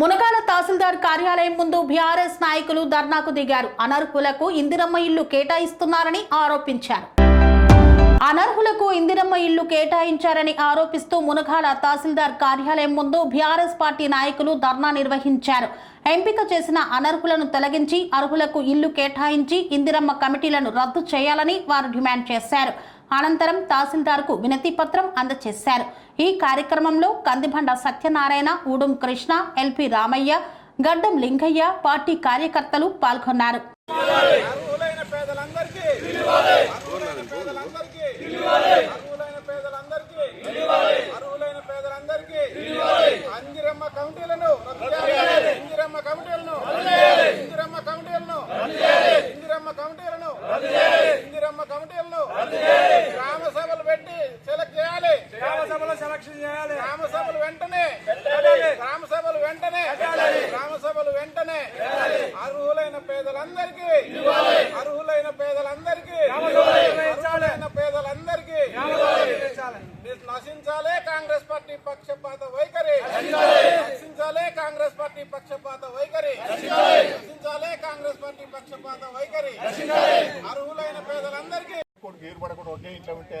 మునగాల తహసీల్దార్ కార్యాలయం ముందు బీఆర్ఎస్ నాయకులు ధర్నాకు దిగారు. అనర్హులకు ఇందిరమ్మ ఇల్లు కేటాయిస్తున్నారని ఆరోపించారు. అనర్హులకు ఇందిరమ్మ ఇల్లు కేటాయించారని ఆరోపిస్తూ మునగాల తహసీల్దార్ కార్యాలయం ముందు బీఆర్ఎస్ పార్టీ నాయకులు ధర్నా నిర్వహించారు. ఎంపిక చేసిన అనర్హులను తొలగించి అర్హులకు ఇల్లు కేటాయించి ఇందిరమ్మ కమిటీలను రద్దు చేయాలని వారు డిమాండ్ చేశారు. అనంతరం తహసీల్దార్కు వినతి పత్రం అందజేశారు ఈ కార్యక్రమంలో Kandibanda Satyanarayana Udum Krishna L P Ramayya Gaddam Lingayya party కార్యకర్తలు పాల్గొన్నారు. అర్హులైన కమిటీలను ఇందిరమ్మ కమిటీలను ఇందిరమ్మ కమిటీలను ఇందిరమ్మ కమిటీలను ఇందిరమ్మ కమిటీలను గ్రామ సభలు పెట్టి సెలెక్ట్ చేయాలి గ్రామ సభలో సెలక్షన్ చేయాలి. గ్రామ సభలు వెంటనే. గ్రామ సభలు వెంటనే. గ్రామ సభలు వెంటనే. అర్హులైన పేదలందరికీ. అర్హులైన పేదలందరికీ. అర్హులైన పేదలందరికీ. నశించాలే కాంగ్రెస్ పార్టీ పక్షపాత వైఖరి. నశించాలే. కాంగ్రెస్ పార్టీ పక్షపాత వైఖరి. నశించాలే. కాంగ్రెస్ పార్టీ పక్షపాత వైఖరి. అర్హులైన పేదలందరికీ. ఏర్పడకుండా ఒకే ఇంట్లో ఉంటే